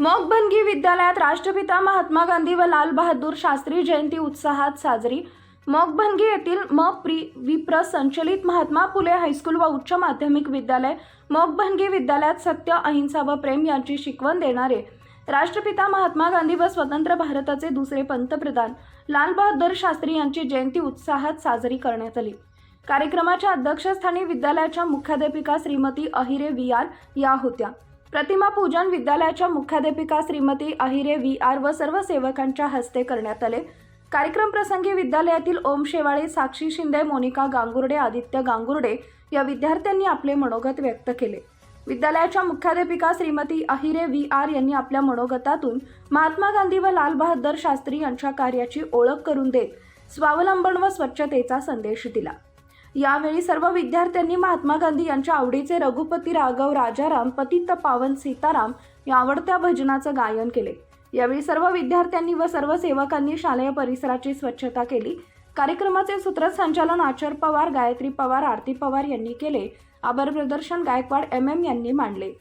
मगभनगी विद्यालयात राष्ट्रपिता महात्मा गांधी व लाल बहादूर शास्त्री जयंती उत्साहात साजरी. मोगभनगी येथील म प्री विप्र संचलित महात्मा फुले हायस्कूल व उच्च माध्यमिक विद्यालय मगभनगी विद्यालयात सत्य अहिंसा व प्रेम यांची शिकवण देणारे. राष्ट्रपिता महात्मा गांधी व स्वतंत्र भारताचे दुसरे पंतप्रधान. लालबहादूर शास्त्री यांची जयंती उत्साहात साजरी करण्यात आली. कार्यक्रमाच्या अध्यक्षस्थानी विद्यालयाच्या मुख्याध्यापिका श्रीमती अहिरे वियाल या होत्या. प्रतिमा पूजन विद्यालयाच्या मुख्याध्यापिका श्रीमती अहिरे व्ही आर व सर्व सेवकांच्या हस्ते करण्यात आले. कार्यक्रम प्रसंगी विद्यालयातील ओम शेवाळे साक्षी शिंदे मोनिका गांगुर्डे आदित्य गांगुर्डे या विद्यार्थ्यांनी आपले मनोगत व्यक्त केले. विद्यालयाच्या मुख्याध्यापिका श्रीमती अहिरे व्ही आर यांनी आपल्या मनोगतातून महात्मा गांधी व लालबहादूर शास्त्री यांच्या कार्याची ओळख करून देत स्वावलंबन व स्वच्छतेचा संदेश दिला. यावेळी सर्व विद्यार्थ्यांनी महात्मा गांधी यांच्या आवडीचे रघुपती राघव राजाराम पतित पावन सीताराम या आवडत्या भजनाचं गायन केले. यावेळी सर्व विद्यार्थ्यांनी व सर्व सेवकांनी शालेय परिसराची स्वच्छता केली. कार्यक्रमाचे सूत्रसंचालन आचर पवार गायत्री पवार आरती पवार यांनी केले. आभार प्रदर्शन गायकवाड एम एम यांनी मांडले.